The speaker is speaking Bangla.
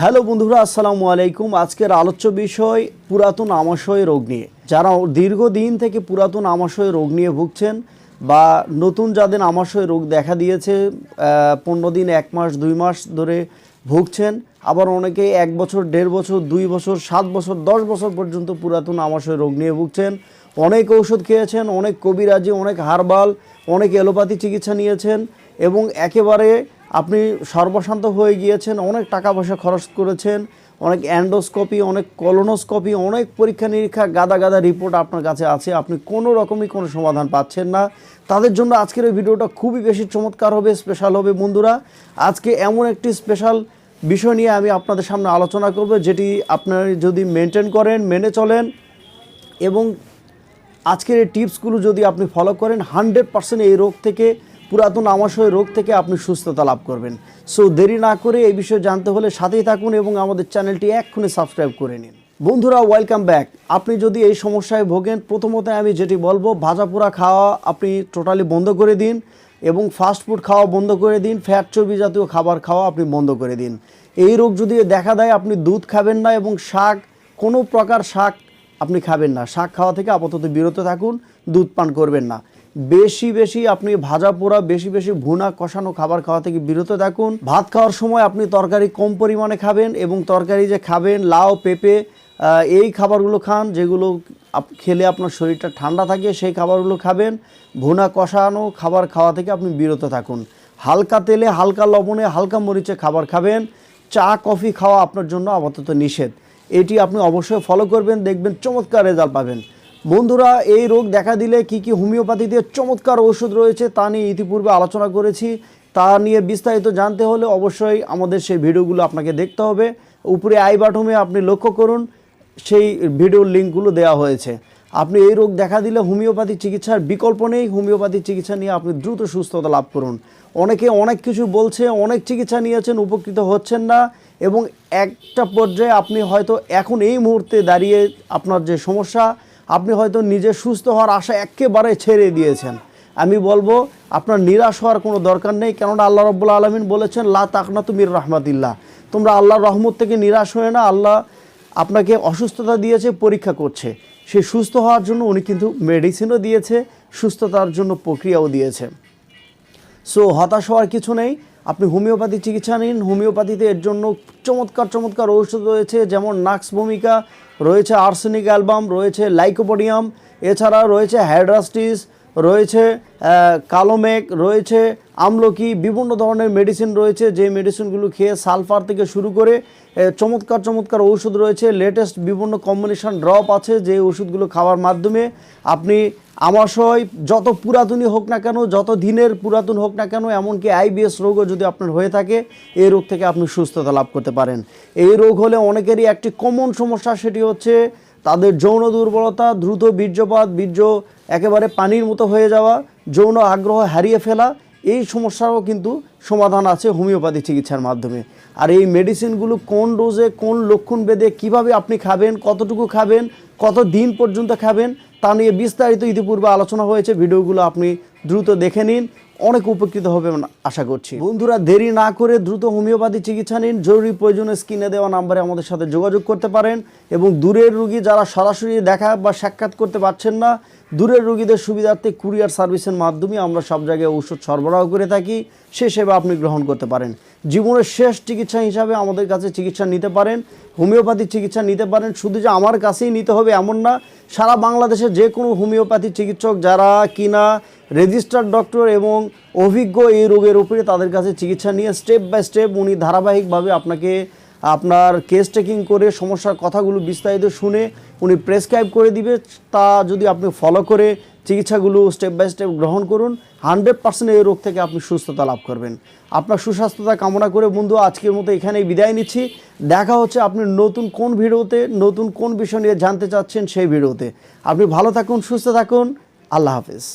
হ্যালো বন্ধুরা, আসসালামু আলাইকুম। আজকের আলোচ্য বিষয়, পুরাতন আমাশয় রোগ নিয়ে। যারা দীর্ঘদিন থেকে পুরাতন আমাশয় রোগ নিয়ে ভুগছেন বা নতুন যাদের আমাশয় রোগ দেখা দিয়েছে পনেরো দিন, এক মাস, দুই মাস ধরে ভুগছেন, আবার অনেকে এক বছর, দেড় বছর, দুই বছর, সাত বছর, দশ বছর পর্যন্ত পুরাতন আমাশয় রোগ নিয়ে ভুগছেন। অনেক ঔষধ খেয়েছেন, অনেক কবিরাজি, অনেক হারবাল, অনেক এলোপ্যাথি চিকিৎসা নিয়েছেন এবং একেবারে আপনি সর্বশান্ত হয়ে গিয়েছেন, অনেক টাকা পয়সা খরচ করেছেন, অনেক অ্যান্ডোস্কোপি, অনেক কলোনোস্কোপি, অনেক পরীক্ষা নিরীক্ষা গাদা গাদা রিপোর্ট আপনার কাছে আছে, আপনি কোনো রকমই কোনো সমাধান পাচ্ছেন না। তাদের জন্য আজকের এই ভিডিওটা খুবই বেশি চমৎকার হবে স্পেশাল হবে। বন্ধুরা, আজকে এমন একটি স্পেশাল বিষয় নিয়ে আমি আপনাদের সামনে আলোচনা করব, যেটি আপনার যদি মেনটেন করেন, মেনে চলেন, এবং আজকের এই টিপসগুলো যদি আপনি ফলো করেন হান্ড্রেড পার্সেন্ট এই রোগ থেকে পুরাতন আমাশয় রোগ থেকে আপনি সুস্থতা লাভ করবেন। সো দেরি না করে এই বিষয়ে জানতে হলে সাথেই থাকুন এবং আমাদের চ্যানেলটি এক্ষুনি সাবস্ক্রাইব করে নিন। বন্ধুরা, ওয়েলকাম ব্যাক। আপনি যদি এই সমস্যায় ভোগেন, প্রথমত আমি যেটি বলব ভাজা পোড়া খাওয়া আপনি টোটালি বন্ধ করে দিন এবং ফাস্ট ফুড খাওয়া বন্ধ করে দিন ফ্যাট চর্বি জাতীয় খাবার খাওয়া আপনি বন্ধ করে দিন। এই রোগ যদি দেখা দেয়, আপনি দুধ খাবেন না এবং শাক, কোনো প্রকার শাক আপনি খাবেন না। শাক খাওয়া থেকে আপাতত বিরত থাকুন, দুধ পান করবেন না। বেশি বেশি আপনি ভাজা পোড়া, বেশি বেশি ভুনা কষানো খাবার খাওয়া থেকে বিরত থাকুন। ভাত খাওয়ার সময় আপনি তরকারি কম পরিমাণে খাবেন এবং তরকারি যে খাবেন, লাউ, পেঁপে এই খাবারগুলো খান যেগুলো খেলে আপনার শরীরটা ঠান্ডা থাকে, সেই খাবারগুলো খাবেন। ভুনা কষানো খাবার খাওয়া থেকে আপনি বিরত থাকুন। হালকা তেলে হালকা লবণে হালকা মরিচে খাবার খাবেন। চা, কফি খাওয়া আপনার জন্য আপাতত নিষেধ। এটি আপনি অবশ্যই ফলো করবেন, দেখবেন চমৎকার রেজাল্ট পাবেন। বন্ধুরা, এই রোগ দেখা দিলে কি কি হোমিওপ্যাথিতে চমৎকার ওষুধ রয়েছে তা নিয়ে ইতিপূর্বে আলোচনা করেছি। তা নিয়ে বিস্তারিত জানতে হলে অবশ্যই আমাদের সেই ভিডিওগুলো আপনাকে দেখতে হবে। উপরে আই বাটমে আপনি লক্ষ্য করুন, সেই ভিডিওর লিঙ্কগুলো দেওয়া হয়েছে। আপনি এই রোগ দেখা দিলে হোমিওপ্যাথি চিকিৎসার বিকল্প নেই। হোমিওপ্যাথি চিকিৎসা নিয়ে আপনি দ্রুত সুস্থতা লাভ করুন। অনেকে অনেক কিছু বলছে, অনেক চিকিৎসা নিয়েছেন, উপকৃত হচ্ছেন না এবং একটা পর্যায়ে আপনি হয়তো এখন এই মুহূর্তে দাঁড়িয়ে আপনার যে সমস্যা আপনি হয়তো নিজে সুস্থ হওয়ার আশা একেবারে ছেড়ে দিয়েছেন। আমি বলব, আপনার নিরাশ হওয়ার কোনো দরকার নেই, কেননা আল্লাহ রব্বুল আলমিন বলেছেন, লা তাকনা তুমির রহমাতিল্লাহ। তোমরা আল্লাহর রহমত থেকে নিরাশ হয়ে না, আল্লাহ আপনাকে অসুস্থতা দিয়েছে, পরীক্ষা করছে। সে সুস্থ হওয়ার জন্য উনি কিন্তু মেডিসিনও দিয়েছে, সুস্থতার জন্য প্রক্রিয়াও দিয়েছে। সো হতাশ হওয়ার কিছু নেই আপনি হোমিওপ্যাথি চিকিৎসা নিন। হোমিওপ্যাথিতে এর জন্য চমৎকার চমৎকার ঔষধ রয়েছে, যেমন নাক্স ভূমিকা, রয়েছে আর্সেনিক অ্যালবাম, রয়েছে লাইকোপোডিয়াম, এছাড়া রয়েছে হাইড্রাস্টিস রয়েছে কালো মেঘ রয়েছে, আমলকি, বিভিন্ন ধরনের মেডিসিন রয়েছে যে মেডিসিনগুলো খেয়ে সালফার থেকে শুরু করে চমৎকার চমৎকার ঔষধ রয়েছে লেটেস্ট বিভিন্ন কম্বিনেশন ড্রপ আছে যে ওষুধগুলো খাওয়ার মাধ্যমে আপনি আমাশয় যত পুরাতনই হোক না কেন, যত দিনের পুরাতন হোক না কেন, এমনকি আইবিএস রোগও যদি আপনার হয়ে থাকে, এই রোগ থেকে আপনি সুস্থতা লাভ করতে পারেন। এই রোগ হলে অনেকেরই একটি কমন সমস্যা, সেটি হচ্ছে তাদের যৌন দুর্বলতা, দ্রুত বীর্যপাত, বীর্য একেবারে পানির মতো হয়ে যাওয়া, যৌন আগ্রহ হারিয়ে ফেলা, এই সমস্যারও কিন্তু সমাধান আছে হোমিওপ্যাথি চিকিৎসার মাধ্যমে। আর এই মেডিসিনগুলো কোন ডোজে, কোন লক্ষণ বেদে কীভাবে আপনি খাবেন, কতটুকু খাবেন, কত দিন পর্যন্ত খাবেন, তা নিয়ে বিস্তারিত ইতিপূর্বে আলোচনা হয়েছে। ভিডিওগুলো আপনি দ্রুত দেখে নিন। অনেক উপকৃত হবেন আশা করছি। বন্ধুরা, দেরি না করে দ্রুত হোমিওপ্যাথি চিকিৎসা নিন। জরুরি প্রয়োজনে স্ক্রিনে দেওয়া নাম্বারে আমাদের সাথে যোগাযোগ করতে পারেন এবং দূরের রুগী যারা সরাসরি দেখা বা সাক্ষাৎ করতে পারছেন না, দূরের রুগীদের সুবিধার্থে কুরিয়ার সার্ভিসের মাধ্যমে আমরা সব জায়গায় ওষুধ সরবরাহ করে থাকি। সে সেবা আপনি গ্রহণ করতে পারেন। জীবনের শেষ চিকিৎসা হিসাবে আমাদের কাছে চিকিৎসা নিতে পারেন, হোমিওপ্যাথি চিকিৎসা নিতে পারেন। শুধু যে আমার কাছেই নিতে হবে এমন না, সারা বাংলাদেশের যে কোনো হোমিওপ্যাথি চিকিৎসক যারা কিনা রেজিস্টার্ড ডক্টর এবং অভিজ্ঞ এই রোগের উপরে তাদের কাছে চিকিৎসা নিয়ে স্টেপ বাই স্টেপ উনি ধারাবাহিকভাবে আপনাকে আপনার কেস টেকিং করে সমস্যার কথাগুলো বিস্তারিত শুনে উনি প্রেসক্রাইব করে দিবে। তা যদি আপনি ফলো করে চিকিৎসাগুলো স্টেপ বাই স্টেপ গ্রহণ করুন হান্ড্রেড পার্সেন্ট এই রোগ থেকে আপনি সুস্থতা লাভ করবেন। আপনার সুস্বাস্থ্যতা কামনা করে বন্ধু, আজকের মতো এখানেই বিদায় নিচ্ছি। দেখা হচ্ছে আপনি নতুন কোন ভিডিওতে, নতুন কোন বিষয় নিয়ে জানতে চাচ্ছেন সেই ভিডিওতে। আপনি ভালো থাকুন, সুস্থ থাকুন। আল্লাহ হাফেজ।